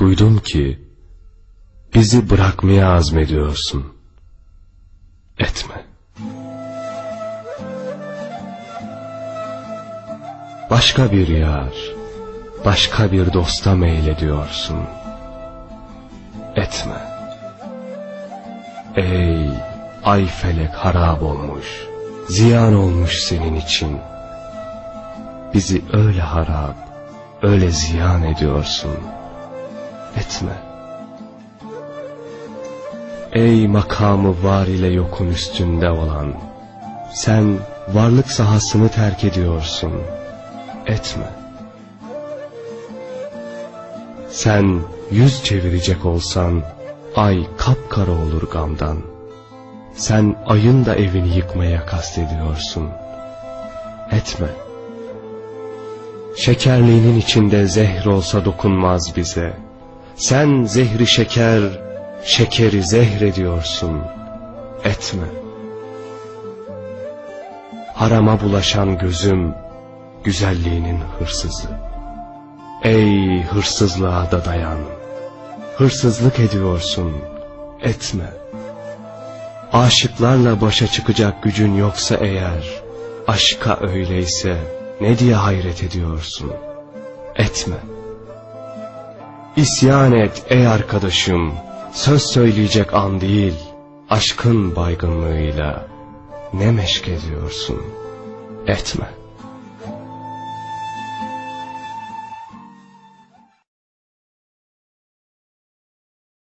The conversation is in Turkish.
Duydum ki bizi bırakmaya azmediyorsun. Etme. Başka bir yar, başka bir dosta meylediyorsun. Etme. Ey ay felek harap olmuş, ziyan olmuş senin için. Bizi öyle harap, öyle ziyan ediyorsun. Etme. Ey makamı var ile yokun üstünde olan, sen varlık sahasını terk ediyorsun. Etme. Sen yüz çevirecek olsan, ay kapkara olur gamdan. Sen ayın da evini yıkmaya kastediyorsun. Etme. Şekerliğinin içinde zehr olsa dokunmaz bize. Sen zehri şeker, şekeri zehr ediyorsun. Etme. Harama bulaşan gözüm, güzelliğinin hırsızı. Ey hırsızlığa da dayan. Hırsızlık ediyorsun, etme. Aşıklarla başa çıkacak gücün yoksa eğer, aşka öyleyse ne diye hayret ediyorsun? Etme. İsyan et ey arkadaşım, söz söyleyecek an değil, aşkın baygınlığıyla ne meşk ediyorsun? Etme.